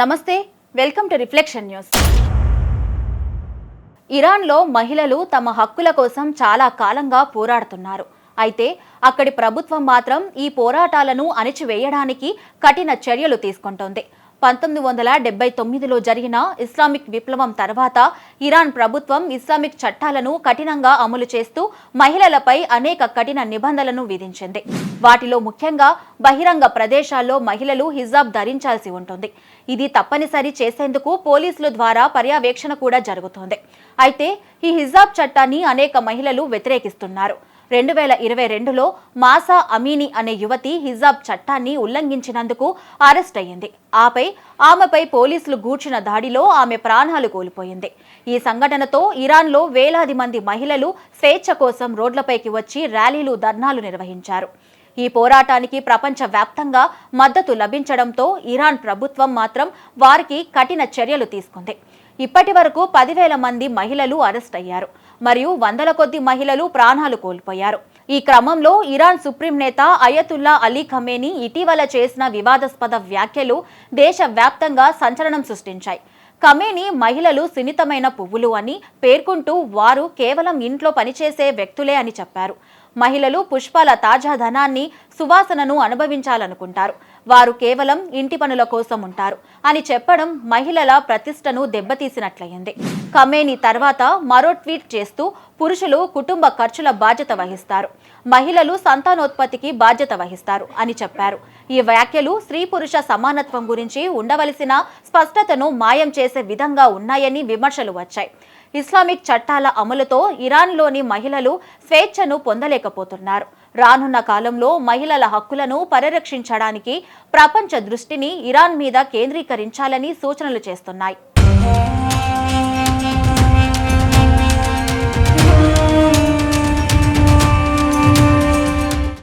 నమస్తే welcome to reflection news. ఇరాన్లో మహిళలు తమ హక్కుల కోసం చాలా కాలంగా పోరాడుతున్నారు. అయితే అక్కడి ప్రభుత్వం మాత్రం ఈ పోరాటాలను అణిచివేయడానికి కఠిన చర్యలు తీసుకుంటోంది. పంతొమ్మిది వందల డెబ్బై తొమ్మిదిలో జరిగిన ఇస్లామిక్ విప్లవం తర్వాత ఇరాన్ ప్రభుత్వం ఇస్లామిక్ చట్టాలను కఠినంగా అమలు చేస్తూ మహిళలపై అనేక కఠిన నిబంధనలను విధించింది. వాటిలో ముఖ్యంగా బహిరంగ ప్రదేశాల్లో మహిళలు హిజాబ్ ధరించాల్సి ఉంటుంది. ఇది తప్పనిసరి చేసేందుకు పోలీసుల ద్వారా పర్యవేక్షణ కూడా జరుగుతోంది. అయితే ఈ హిజాబ్ చట్టాన్ని అనేక మహిళలు వ్యతిరేకిస్తున్నారు. రెండు వేల ఇరవై రెండులో మాసా అమీని అనే యువతి హిజాబ్ చట్టాన్ని ఉల్లంఘించినందుకు అరెస్ట్ అయ్యింది. ఆపై ఆమెపై పోలీసులు గూర్చిన దాడిలో ఆమె ప్రాణాలు కోల్పోయింది. ఈ సంఘటనతో ఇరాన్లో వేలాది మంది మహిళలు స్వేచ్ఛ కోసం రోడ్లపైకి వచ్చి ర్యాలీలు ధర్నాలు నిర్వహించారు. ఈ పోరాటానికి ప్రపంచ వ్యాప్తంగా మద్దతు లభించడంతో ఇరాన్ ప్రభుత్వం మాత్రం వారికి కఠిన చర్యలు తీసుకుంది. ఇప్పటి వరకు పదివేల మంది మహిళలు అరెస్ట్ అయ్యారు మరియు వందల కొద్ది మహిళలు ప్రాణాలు కోల్పోయారు. ఈ క్రమంలో ఇరాన్ సుప్రీం నేత అయతుల్లా అలీ ఖమేని ఇటీవల చేసిన వివాదాస్పద వ్యాఖ్యలు దేశవ్యాప్తంగా సంచలనం సృష్టించాయి. కమేని మహిళలు సున్నితమైన పువ్వులు అని పేర్కొంటూ వారు కేవలం ఇంట్లో పనిచేసే వ్యక్తులే అని చెప్పారు. మహిళలు పుష్పాల తాజా ధనాన్ని సువాసనను అనుభవించాలనుకుంటారు. వారు కేవలం ఇంటి పనుల కోసం ఉంటారు అని చెప్పడం మహిళల ప్రతిష్టను దెబ్బతీసినట్లయింది. కమేని తర్వాత మరో ట్వీట్ చేస్తూ పురుషులు కుటుంబ ఖర్చుల బాధ్యత వహిస్తారు. మహిళలు సంతానోత్పత్తికి బాధ్యత వహిస్తారు అని చెప్పారు. ఈ వ్యాఖ్యలు స్త్రీ పురుష సమానత్వం గురించి ఉండవలసిన స్పష్టతను మాయం చేసే విధంగా ఉన్నాయని విమర్శలు వచ్చాయి. ఇస్లామిక్ చట్టాల అమలుతో ఇరాన్లోని మహిళలు స్వేచ్ఛను పొందలేకపోతున్నారు. రానున్న కాలంలో మహిళల హక్కులను పరిరక్షించడానికి ప్రపంచ దృష్టిని ఇరాన్ మీద కేంద్రీకరించాలని సూచనలు చేస్తున్నాయి.